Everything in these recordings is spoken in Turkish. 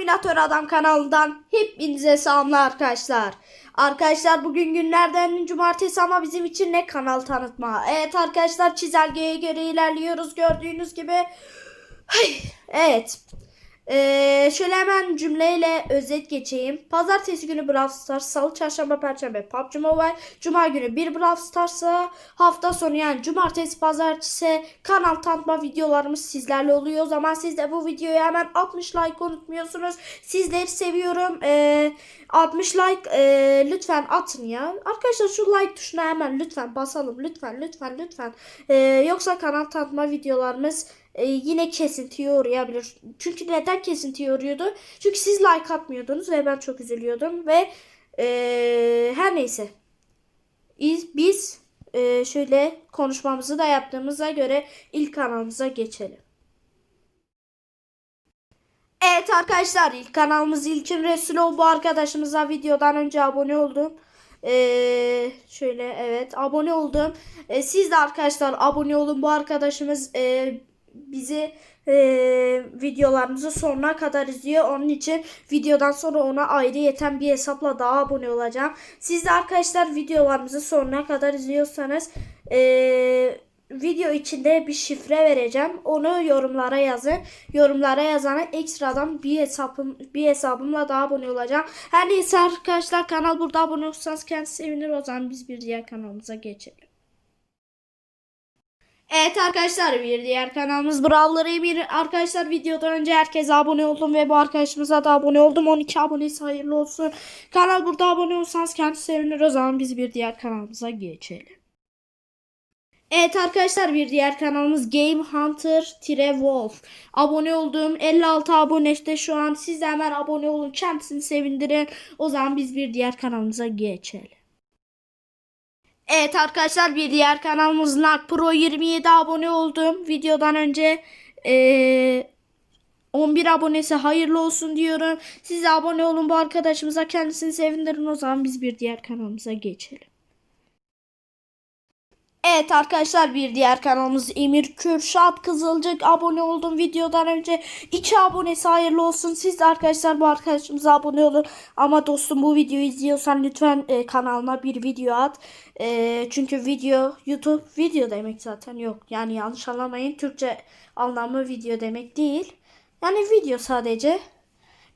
Terminator Adam kanalından hepinize selamlar arkadaşlar. Arkadaşlar bugün günlerden cumartesi ama bizim için ne kanal tanıtma. Evet arkadaşlar çizelgeye göre ilerliyoruz gördüğünüz gibi. Evet. Ee, şöyle hemen cümleyle özet geçeyim. Pazartesi günü Brawl Stars, Salı, Çarşamba, Perşembe PUBG Mobile, Cuma günü bir Brawl Stars'a, hafta sonu yani Cumartesi, Pazartesi kanal tanıtma videolarımız sizlerle oluyor. O zaman siz de bu videoya hemen 60 like unutmuyorsunuz. Sizleri seviyorum. Ee, 60 like ee, lütfen atın ya. Arkadaşlar şu like tuşuna hemen lütfen basalım. Lütfen, lütfen, lütfen. Ee, yoksa kanal tanıtma videolarımız e, yine kesintiye uğrayabilir. Çünkü neden kesintiye uğruyordu? Çünkü siz like atmıyordunuz ve ben çok üzülüyordum ve e, her neyse. Biz, biz e, şöyle konuşmamızı da yaptığımıza göre ilk kanalımıza geçelim. Evet arkadaşlar ilk kanalımız İlkin Resulü bu arkadaşımıza videodan önce abone oldum. Ee, şöyle evet abone oldum. Ee, siz de arkadaşlar abone olun. Bu arkadaşımız e, bizi e, videolarımızı sonuna kadar izliyor. Onun için videodan sonra ona ayrı yeten bir hesapla daha abone olacağım. Siz de arkadaşlar videolarımızı sonuna kadar izliyorsanız e, video içinde bir şifre vereceğim. Onu yorumlara yazın. Yorumlara yazana ekstradan bir hesabım bir hesabımla daha abone olacağım. Her neyse arkadaşlar kanal burada abone olursanız kendisi sevinir. O zaman biz bir diğer kanalımıza geçelim. Evet arkadaşlar bir diğer kanalımız Brawler bir arkadaşlar videodan önce herkese abone oldum ve bu arkadaşımıza da abone oldum 12 abonesi hayırlı olsun kanal burada abone olsanız kendisi sevinir o zaman biz bir diğer kanalımıza geçelim. Evet arkadaşlar bir diğer kanalımız Game Hunter Wolf. Abone olduğum 56 aboneste şu an. Siz de hemen abone olun. Kendisini sevindirin. O zaman biz bir diğer kanalımıza geçelim. Evet arkadaşlar bir diğer kanalımız Nak Pro 27 abone oldum. Videodan önce eee 11 abonesi hayırlı olsun diyorum. Siz abone olun bu arkadaşımıza kendisini sevindirin. O zaman biz bir diğer kanalımıza geçelim. Evet arkadaşlar bir diğer kanalımız Emir Kürşat Kızılcık. Abone oldum videodan önce 2 abonesi hayırlı olsun. Siz de arkadaşlar bu arkadaşımıza abone olun. Ama dostum bu videoyu izliyorsan lütfen e, kanalıma bir video at. E, çünkü video YouTube video demek zaten. Yok yani yanlış anlamayın. Türkçe anlamı video demek değil. Yani video sadece.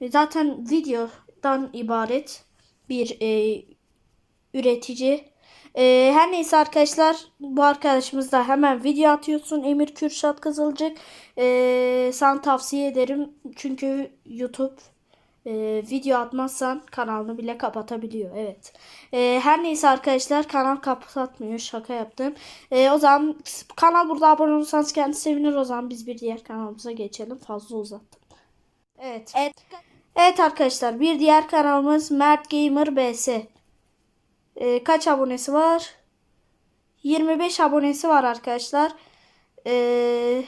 E, zaten videodan ibaret bir e, üretici ee, her neyse arkadaşlar bu arkadaşımız da hemen video atıyorsun Emir Kürşat Kızılcık. Ee, sana tavsiye ederim çünkü YouTube e, video atmazsan kanalını bile kapatabiliyor. Evet. Ee, her neyse arkadaşlar kanal kapatmıyor şaka yaptım. Ee, o zaman kanal burada abone olursanız kendisi sevinir o zaman biz bir diğer kanalımıza geçelim fazla uzattım. Evet. Evet. Evet arkadaşlar bir diğer kanalımız Mert Gamer BS. Ee, kaç abonesi var? 25 abonesi var arkadaşlar. Ee,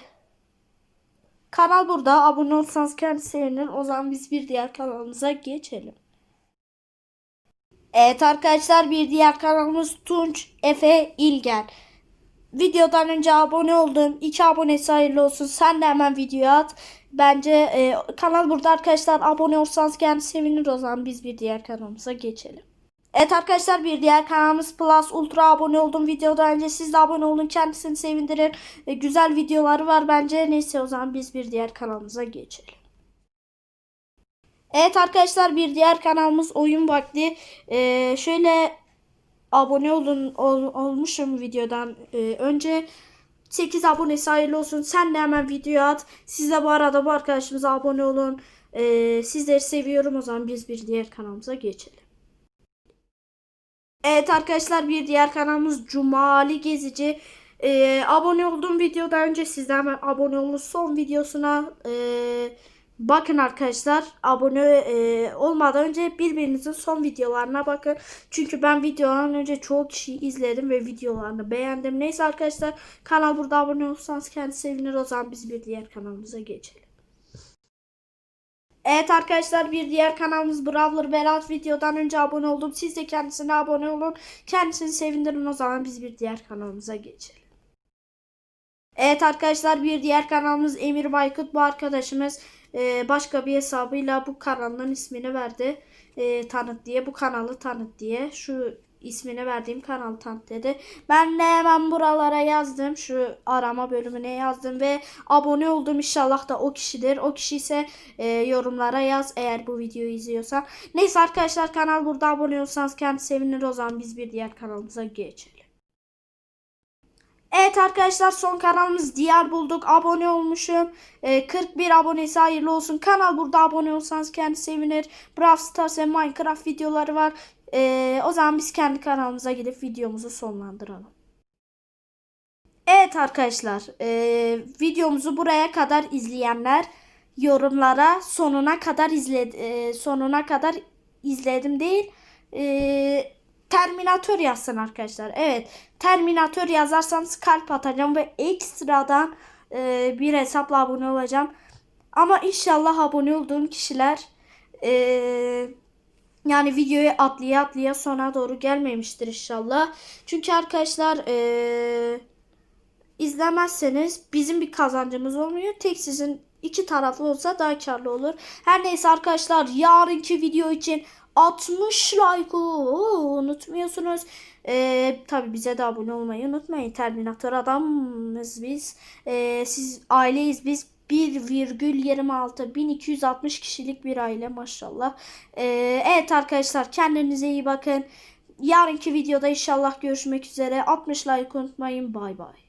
kanal burada. Abone olursanız kendisi sevinir. O zaman biz bir diğer kanalımıza geçelim. Evet arkadaşlar bir diğer kanalımız Tunç Efe İlgen. Videodan önce abone oldum. 2 abonesi hayırlı olsun. Sen de hemen video at. Bence e, kanal burada arkadaşlar. Abone olursanız kendisi sevinir. O zaman biz bir diğer kanalımıza geçelim. Evet arkadaşlar bir diğer kanalımız Plus Ultra abone oldum videoda önce siz de abone olun kendisini sevindirir. E, güzel videoları var bence. Neyse o zaman biz bir diğer kanalımıza geçelim. Evet arkadaşlar bir diğer kanalımız Oyun Vakti. E, şöyle abone olun ol, olmuşum videodan e, önce. 8 abonesi hayırlı olsun. Sen de hemen video at. Siz de bu arada bu arkadaşımıza abone olun. E, sizleri seviyorum. O zaman biz bir diğer kanalımıza geçelim. Evet arkadaşlar bir diğer kanalımız Cumali Gezici. Ee, abone olduğum videodan önce sizden abone olun. Son videosuna e, bakın arkadaşlar. Abone e, olmadan önce birbirinizin son videolarına bakın. Çünkü ben videolardan önce çoğu kişiyi izledim ve videolarını beğendim. Neyse arkadaşlar kanal burada abone olursanız kendisi sevinir. O zaman biz bir diğer kanalımıza geçelim. Evet arkadaşlar bir diğer kanalımız Brawler Berat videodan önce abone oldum. Siz de kendisine abone olun. Kendisini sevindirin o zaman biz bir diğer kanalımıza geçelim. Evet arkadaşlar bir diğer kanalımız Emir Baykut bu arkadaşımız e, başka bir hesabıyla bu kanalın ismini verdi. E, tanıt diye bu kanalı tanıt diye şu ismini verdiğim kanalı tanıt dedi. Ben de hemen buralara yazdım. Şu arama bölümüne yazdım ve abone oldum. İnşallah da o kişidir. O kişi ise e, yorumlara yaz eğer bu videoyu izliyorsan. Neyse arkadaşlar kanal burada abone olursanız kendi sevinir. O zaman biz bir diğer kanalımıza geçelim. Evet arkadaşlar son kanalımız diğer bulduk. Abone olmuşum. Ee, 41 abonesi hayırlı olsun. Kanal burada abone olsanız kendi sevinir. Brawl Stars ve Minecraft videoları var. Ee, o zaman biz kendi kanalımıza gidip videomuzu sonlandıralım. Evet arkadaşlar ee, videomuzu buraya kadar izleyenler yorumlara sonuna kadar izledi ee, sonuna kadar izledim değil ee, Terminator yazsın arkadaşlar. Evet Terminator yazarsanız kalp atacağım ve ekstradan e, bir hesapla abone olacağım. Ama inşallah abone olduğum kişiler e, yani videoyu atlaya atlaya sona doğru gelmemiştir inşallah. Çünkü arkadaşlar e, izlemezseniz bizim bir kazancımız olmuyor. Tek sizin iki taraflı olsa daha karlı olur. Her neyse arkadaşlar yarınki video için 60 like unutmuyorsunuz. Ee, tabii bize de abone olmayı unutmayın. Terminator adamız biz. Ee, siz aileyiz biz. 1,26 1260 kişilik bir aile maşallah. Ee, evet arkadaşlar kendinize iyi bakın. Yarınki videoda inşallah görüşmek üzere. 60 like unutmayın. Bay bay.